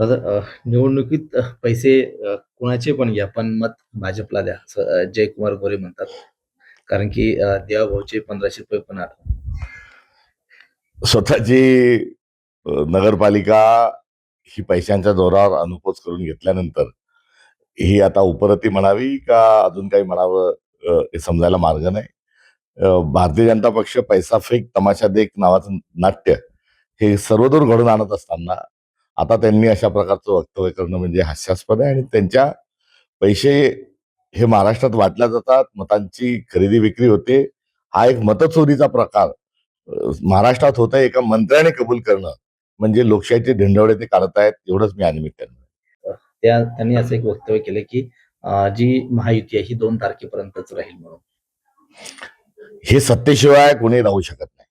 दादा निवडणुकीत पैसे कुणाचे पण घ्या, पण मत भाजपला द्या, असं जयकुमार गोरे म्हणतात. कारण की देवाभाऊचे पंधराशे रुपये पण स्वतःची नगरपालिका ही पैशांच्या जोरावर अनुपोज करून घेतल्यानंतर ही आता उपरती म्हणावी का अजून काही म्हणावं हे समजायला मार्ग नाही. भारतीय जनता पक्ष पैसा फेक तमाशा देख नावाचं नाट्य हे सर्वदूर घडून आणत असताना आता त्यांनी अशा प्रकारचं वक्तव्य करणं म्हणजे हास्यास्पद आहे आणि त्यांच्या पैसे हे महाराष्ट्रात वाटल्या जातात मतांची खरेदी विक्री होते. हा एक मतचोरीचा प्रकार महाराष्ट्रात होत आहे एका मंत्र्याने कबूल करणं. म्हणजे लोकशाहीचे ढिंडवडे ते काढतायत एवढंच मी या निमित्ताने अ, त्या त्यांनी असं एक वक्तव्य केलं की जी महायुती आहे ही 2 तारखेपर्यंतच राहील म्हणून. हे सत्तेशिवाय कोणी राहू शकत नाही.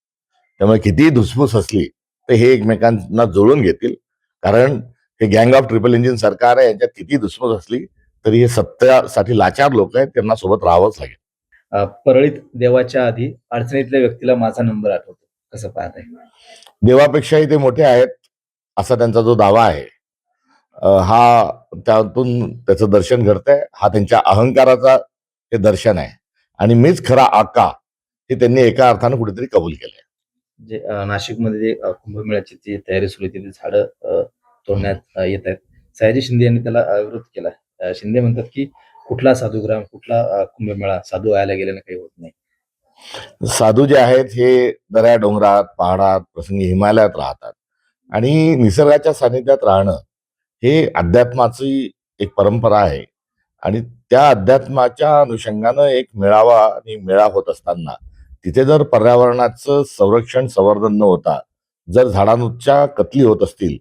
त्यामुळे कितीही धुसफूस असली तर हे एकमेकांना जुळून घेतील. कारण हे गँग ऑफ ट्रिपल इंजिन सरकार आहे यांच्यात किती धुसफूस असली तरी हे सत्तेसाठी लाचार लोक आहेत त्यांना सोबत राहावंच लागेल. परळीत देवाच्या आधी अडचणीतल्या व्यक्तीला माझा नंबर आठवतो. कसं पाहताय? देवापेक्षाही ते मोठे आहेत असा त्यांचा जो दावा आहे. हा त्यातून त्याचं दर्शन घडतंय. हा त्यांच्या अहंकाराचा ते दर्शन आहे. आणि मीच खरा आका हे त्यांनी एका अर्थानं कुठेतरी कबूल केलंय. जे नाशिकमध्ये जे कुंभमेळ्याची जी तयारी सुरू आहे ती झाडं तोडण्यात येत आहेत. सयाजी शिंदे यांनी त्याला विरोध केला. शिंदे म्हणतात की कुठला साधूग्राम कुठला कुंभमेळा साधू व्हायला गेल्यानं काही होत नाही. साधू जे आहेत हे दऱ्या डोंगरात पहाडात प्रसंगी हिमालयात राहतात आणि निसर्गाच्या सानिध्यात राहणं हे अध्यात्माची एक परंपरा आहे आणि त्या अध्यात्माच्या अनुषंगानं एक मेळावा आणि मेळा होत असताना तिथे जर पर्यावरणाचं संरक्षण संवर्धन न होता जर झाडांच्या कतली होत असतील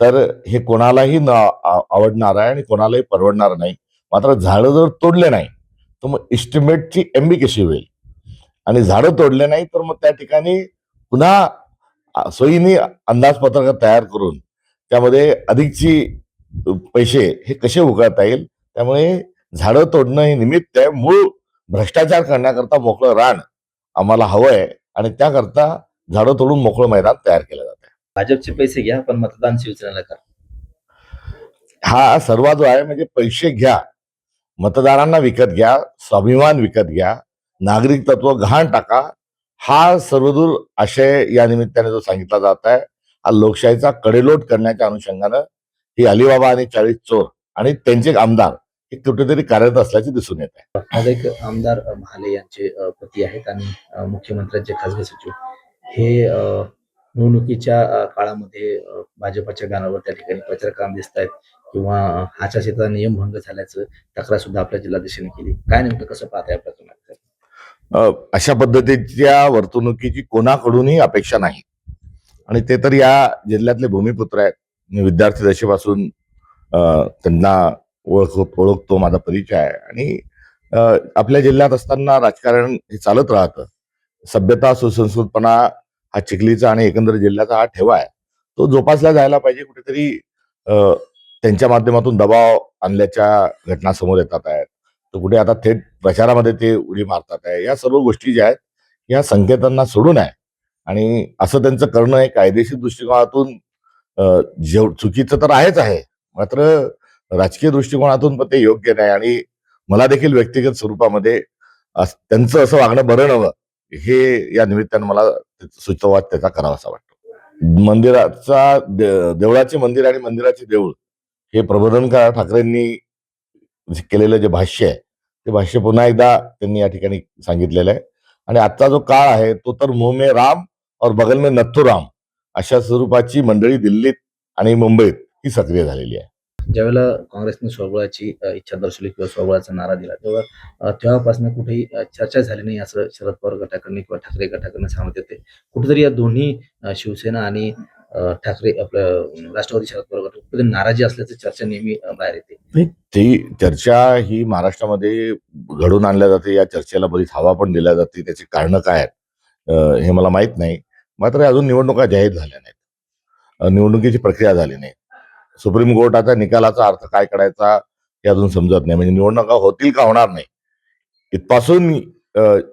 तर हे कोणालाही न आवडणार आहे आणि कोणालाही परवडणार नाही. मात्र झाडं जर तोडले नाही तर मग इस्टिमेटची एमबी कशी होईल? आणि झाडं तोडले नाही तर मग त्या ठिकाणी पुन्हा सोयीने अंदाजपत्रक तयार करून त्यामध्ये अधिकची पैसे हे कसे उकळता येईल? त्यामुळे झाडं तोडणं हे निमित्त आहे. मूळ भ्रष्टाचार करण्याकरता मोकळं रान आम्हाला हवं आहे आणि त्याकरता झाडं तोडून मोकळं मैदान तयार केलं जात आहे भाजपचे पैसे घ्या, पण मतदान शिवसेनेला करा. हा सर्व जो आहे म्हणजे पैसे घ्या. मतदारांना विकत घ्या स्वाभिमान विकत घ्या नागरिक तत्व घाण टाका. हा सर्वदूर आशय या निमित्ताने जो सांगितला जात आहे हा लोकशाहीचा कडेलोट करण्याच्या अनुषंगानं ही अलिबाबा आणि चाळीस चोर आणि त्यांचे आमदार हे कुठेतरी कार्यरत असल्याचे दिसून येत आहे माझा एक आमदार महाले यांचे पती आहेत आणि मुख्यमंत्र्यांचे खासगी सचिव हे निवडणुकीच्या काळामध्ये भाजपच्या गाण्यावर त्या ठिकाणी प्रचार काम दिसत आहेत किंवा अ, आचारसंहिता नियमभंग झाल्याचं तक्रार सुद्धा आपल्या जिल्हाधीशांनी केली. काय नेमकं कसं पाहताय या प्रकरणात? अ, अशा पद्धतीच्या वर्तणुकीची कोणाकडूनही अपेक्षा नाही आणि ते तर या जिल्ह्यातले भूमिपुत्र आहेत विद्यार्थी दशेपासून त्यांना ओळख ओळखतो माझा परिचय आहे. आणि आपल्या जिल्ह्यात असताना राजकारण हे चालत राहतं. सभ्यता सुसंस्कृतपणा हा चिखलीचा आणि एकंदर जिल्ह्याचा हा ठेवा आहे. तो जोपासला जायला पाहिजे कुठेतरी त्यांच्या माध्यमातून दबाव आणल्याच्या घटना समोर येतात आहेत. तर कुठे आता थेट प्रचारामध्ये ते उडी मारतात आहे या सर्व गोष्टी ज्या आहेत या संकेतांना सोडून आहे. आणि असं त्यांचं करणं हे कायदेशीर दृष्टिकोनातून जेव चुकीचं तर आहेच आहे. मात्र राजकीय दृष्टिकोनातून पण ते योग्य नाही आणि मला देखील व्यक्तिगत स्वरूपामध्ये त्यांचं असं वागणं बरं नवं हे या निमित्तानं मला सुचवाद त्याचा करावासा वाटतो. मंदिराचा देवळाचे मंदिर आणि मंदिराचे देऊळ हे प्रबोधनकार ठाकरेंनी केलेलं जे भाष्य आहे ते भाष्य पुन्हा एकदा त्यांनी या ठिकाणी सांगितलेलं आहे. आणि आजचा जो काळ आहे तो तर मोहमे में राम और बगल में नथुराम अशा स्वरूपाची मंडळी दिल्लीत आणि मुंबईत ही सक्रिय झालेली आहे. ज्यावेळेला काँग्रेसने स्वबळाची इच्छा दर्शवली किंवा स्वबळाचा नारा दिला तेव्हा तेव्हापासून कुठेही चर्चा झाली नाही असं शरद पवार गटाकडनं किंवा ठाकरे गटाकडनं सांगत येते. कुठेतरी या दोन्ही शिवसेना आणि ठाकरे आपलं राष्ट्रवादी शरद पवार गट कुठेतरी नाराजी असल्याचं चर्चा नेहमी बाहेर येते. ती चर्चा ही महाराष्ट्रामध्ये घडून आणल्या जाते या चर्चेला बरीच हवा पण दिल्या जाते त्याची कारणं काय आहेत हे मला माहीत नाही. मात्र अजून निवडणुका जाहीर झाल्या नाहीत. निवडणुकीची प्रक्रिया झाली नाही. सुप्रीम कोर्टाच्या निकालाचा अर्थ काय काढायचा हे अजून समजत नाही. म्हणजे निवडणुका होतील का होणार नाही? इथपासून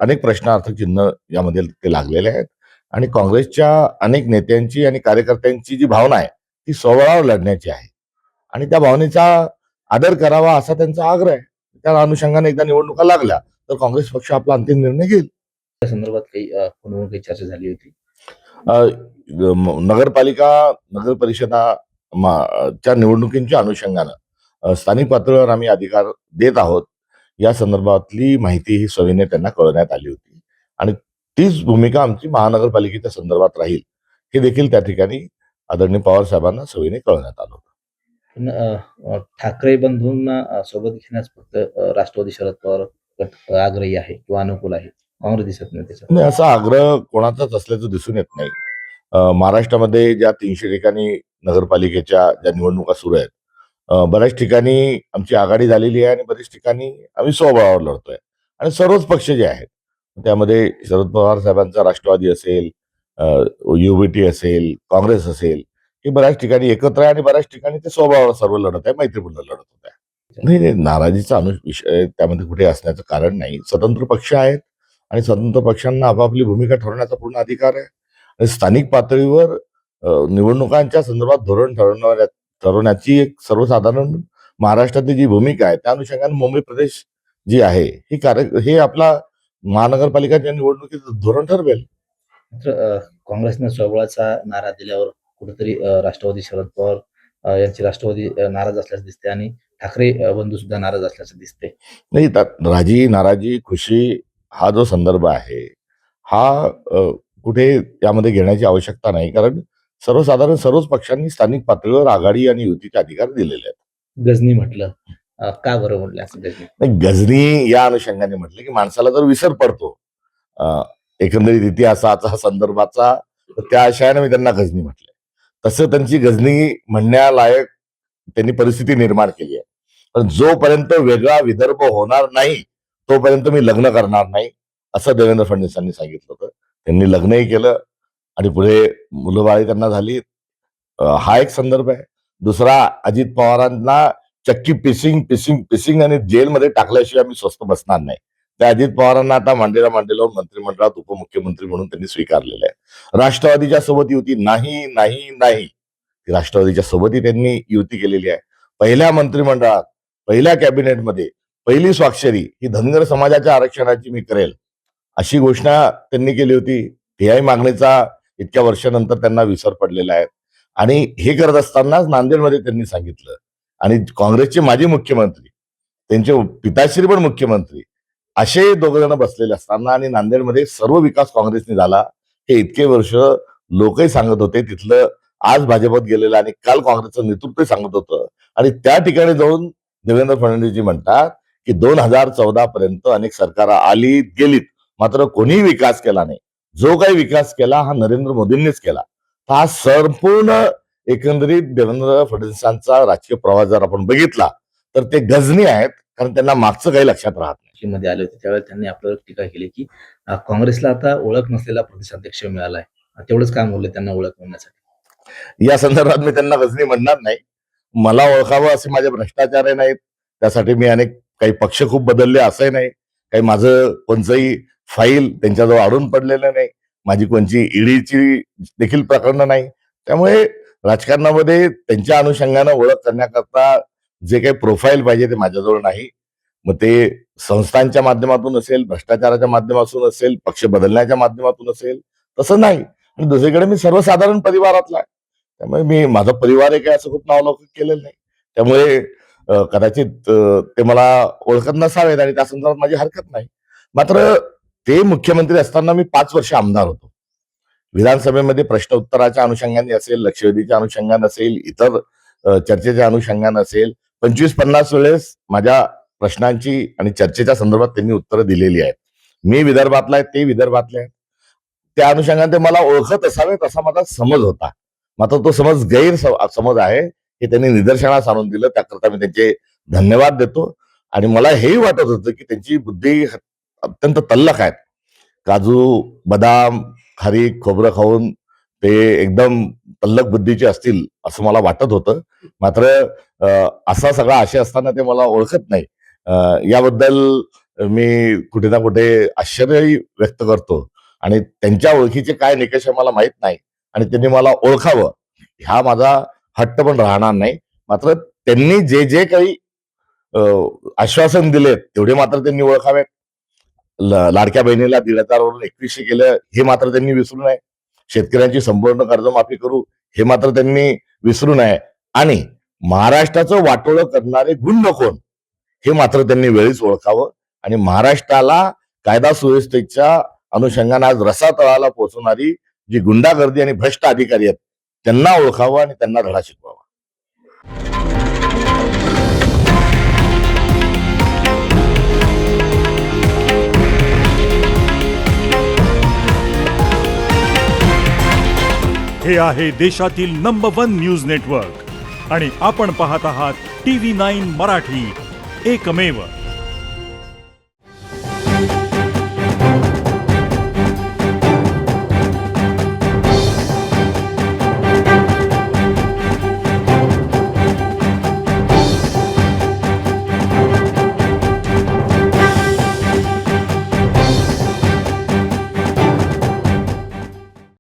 अनेक प्रश्नार्थक चिन्ह यामध्ये ते लागलेले आहेत. आणि काँग्रेसच्या अनेक नेत्यांची आणि कार्यकर्त्यांची जी भावना आहे ती स्वबळावर लढण्याची आहे. आणि त्या भावनेचा आदर करावा असा त्यांचा आग्रह आहे. त्या अनुषंगाने एकदा निवडणुका लागल्या तर काँग्रेस पक्ष आपला अंतिम निर्णय घेईल. त्या संदर्भात काही काही चर्चा झाली होती. नगरपालिका नगर परिषदा च्या निवडणुकींच्या अनुषंगानं स्थानिक पातळीवर आम्ही अधिकार देत आहोत. या संदर्भातली माहिती ही सविने त्यांना कळवण्यात आली होती. आणि तीच भूमिका आमची महानगरपालिकेच्या संदर्भात राहील हे देखील त्या ठिकाणी आदरणीय पवार साहेबांना सविने कळवण्यात आलं होतं. पण ठाकरे बंधूंना सोबत घेण्यास फक्त राष्ट्रवादी शरद पवार आग्रही आहे किंवा अनुकूल आहे. काँग्रेस दिसत नाही त्याच्यात. नाही असा आग्रह कोणाचाच असल्याचं दिसून येत नाही. महाराष्ट्रामध्ये ज्या तीनशे ठिकाणी नगरपालिकेच्या ज्या निवडणुका सुरू आहेत. बऱ्याच ठिकाणी आमची आघाडी झालेली आहे आणि बऱ्याच ठिकाणी आम्ही स्वबळावर लढतोय. आणि सर्वच पक्ष जे आहेत त्यामध्ये शरद पवार साहेबांचा राष्ट्रवादी असेल युबीटी असेल काँग्रेस असेल हे बऱ्याच ठिकाणी एकत्र आहे आणि बऱ्याच ठिकाणी ते स्वभावावर सर्व लढत आहे मैत्रीपूर्ण लढत होत आहे. नाही नाही नाराजीचा अनु विषय त्यामध्ये कुठे असण्याचं कारण नाही. स्वतंत्र पक्ष आहेत आणि स्वतंत्र पक्षांना आपापली भूमिका ठरवण्याचा पूर्ण अधिकार आहे. आणि स्थानिक पातळीवर निवडणुकांच्या संदर्भात धोरण ठरवणाऱ्या ठरवण्याची एक सर्वसाधारण महाराष्ट्रातली जी भूमिका आहे त्या अनुषंगाने मुंबई प्रदेश जी आहे ही कार्य हे आपला महानगरपालिकाच्या निवडणुकीचं धोरण ठरवेल. काँग्रेसने स्वबळाचा नारा दिल्यावर कुठेतरी राष्ट्रवादी शरद पवार यांची राष्ट्रवादी नाराज असल्याचं दिसते आणि ठाकरे बंधू सुद्धा नाराज असल्याचं दिसते नाही राजी नाराजी खुशी हा जो संदर्भ आहे हा कुठे यामध्ये घेण्याची आवश्यकता नाही. कारण सर्वसाधारण सर्वच पक्षांनी स्थानिक पातळीवर आघाडी आणि युतीचे अधिकार दिलेले आहेत. गजनी म्हटलं. का बरं म्हटलं असं गजनी? नाही, गजनी या अनुषंगाने म्हटलं की माणसाला जर विसर पडतो एकंदरीत इतिहासाचा संदर्भाचा तर त्या आशयाने मी त्यांना गजनी म्हटलंय. तसं त्यांची गजनी म्हणण्यालायक त्यांनी परिस्थिती निर्माण केली आहे. पण जोपर्यंत वेगळा विदर्भ होणार नाही तोपर्यंत मी लग्न करणार नाही असं देवेंद्र फडणवीसांनी सांगितलं होतं. त्यांनी लग्नही केलं आणि पुढे मुलंबाळी त्यांना झाली. हा एक संदर्भ आहे. दुसरा अजित पवारांना चक्की पिसिंग पिसिंग पिसिंग आणि जेलमध्ये टाकल्याशिवाय आम्ही स्वस्त बसणार नाही. त्या अजित पवारांना आता मांडेला मांडेला मंत्रिमंडळात उपमुख्यमंत्री म्हणून त्यांनी स्वीकारलेलं आहे. राष्ट्रवादीच्या सोबत युती नाही नाही नाही. राष्ट्रवादीच्या सोबतही त्यांनी युती केलेली आहे. पहिल्या मंत्रिमंडळात पहिल्या कॅबिनेटमध्ये पहिली स्वाक्षरी ही धनगर समाजाच्या आरक्षणाची मी करेल. अशी घोषणा त्यांनी केली होती. टीआय मागणीचा इतक्या वर्षानंतर त्यांना विसर पडलेला आहे. आणि हे करत असतानाच नांदेडमध्ये त्यांनी सांगितलं. आणि काँग्रेसचे माजी मुख्यमंत्री त्यांचे पिताश्री पण मुख्यमंत्री असे दोघ जण बसलेले असताना आणि नांदेडमध्ये सर्व विकास काँग्रेसने झाला. हे इतके वर्ष लोकही सांगत होते तिथलं आज भाजपत गेलेलं आणि काल काँग्रेसचं नेतृत्व सांगत होतं. आणि त्या ठिकाणी जाऊन देवेंद्र फडणवीसजी म्हणतात की दोन हजार चौदा पर्यंत अनेक सरकार आली गेलीत. मात्र कोणीही विकास केला नाही. जो काही विकास केला हा नरेंद्र मोदींनीच केला. हा संपूर्ण एकंदरीत देवेंद्र फडणवीसांचा राजकीय प्रवास जर आपण बघितला तर ते गजनी आहेत कारण त्यांना मागचं काही लक्षात राहत नाही. मध्ये आले होते त्यावेळेला त्यांनी आपल्यावर टीका केली की काँग्रेसला आता ओळख नसलेला प्रदेशाध्यक्ष मिळालाय. अ, तेवढंच काम बोलले त्यांना ओळख मिळण्यासाठी. या संदर्भात मी त्यांना गजनी म्हणणार नाही. मला ओळखावं असे माझे भ्रष्टाचार नाहीत. त्यासाठी मी अनेक काही पक्ष खूप बदलले असंही नाही. काही माझं कोणचंही फाईल त्यांच्याजवळ अडून पडलेलं नाही. माझी कोणची ईडीची देखील प्रकरणं नाही. त्यामुळे राजकारणामध्ये त्यांच्या अनुषंगानं ओळख करण्याकरता जे काही प्रोफाईल पाहिजे ते माझ्याजवळ नाही. मग ते संस्थांच्या माध्यमातून असेल भ्रष्टाचाराच्या माध्यमातून असेल पक्ष बदलण्याच्या माध्यमातून असेल तसं नाही. आणि दुसरीकडे मी सर्वसाधारण परिवारातला आहे. त्यामुळे मी माझा परिवार एक असं खूप नावलौकिक केलेलं नाही. त्यामुळे कदाचित ते मला ओळखत नसावेत आणि त्या संदर्भात माझी हरकत नाही. मात्र ते मुख्यमंत्री असताना मी पाच वर्ष आमदार होतो. विधानसभेमध्ये प्रश्न उत्तराच्या अनुषंगाने असेल लक्षवेधीच्या अनुषंगाने असेल इतर चर्चेच्या अनुषंगाने असेल पंचवीस पन्नास वेळेस माझ्या प्रश्नांची आणि चर्चेच्या संदर्भात त्यांनी उत्तरं दिलेली आहेत. मी विदर्भातला आहे ते विदर्भातले आहेत. त्या अनुषंगाने ते मला ओळखत असावेत असा माझा समज होता. मात्र तो समज गैर समज आहे. हे त्यांनी निदर्शनास आणून दिलं. त्याकरता मी त्यांचे धन्यवाद देतो. आणि मला हेही वाटत होतं की त्यांची बुद्धी अत्यंत तल्लख आहेत. काजू बदाम खारी खोबरं खाऊन ते एकदम तल्लख बुद्धीचे असतील असं मला वाटत होतं. मात्र असा सगळा आशय असताना ते मला ओळखत नाही. याबद्दल मी कुठे ना कुठे आश्चर्यही व्यक्त करतो. आणि त्यांच्या ओळखीचे काय निकष मला माहीत नाही. आणि त्यांनी मला ओळखावं. हा माझा हट्ट पण राहणार नाही. मात्र त्यांनी जे जे काही आश्वासन दिलेत तेवढे मात्र त्यांनी ओळखावेत. ल- लाडक्या बहिणीला दीड हजारवरून एकवीसशे केलं हे मात्र त्यांनी विसरू नये. शेतकऱ्यांची संपूर्ण कर्जमाफी करू हे मात्र त्यांनी विसरू नये. आणि महाराष्ट्राचं वाटोळं करणारे गुंड कोण? हे मात्र त्यांनी वेळीच ओळखावं. आणि महाराष्ट्राला कायदा सुव्यवस्थेच्या अनुषंगाने आज रसातळाला पोहोचवणारी जी गुंडागर्दी आणि भ्रष्ट अधिकारी आहेत त्यांना ओळखावं आणि त्यांना धडा शिकवावा. हे आहे देशातील नंबर वन न्यूज नेटवर्क आणि आपण पाहत आहात टी व्ही नाईन मराठी. एकमेव.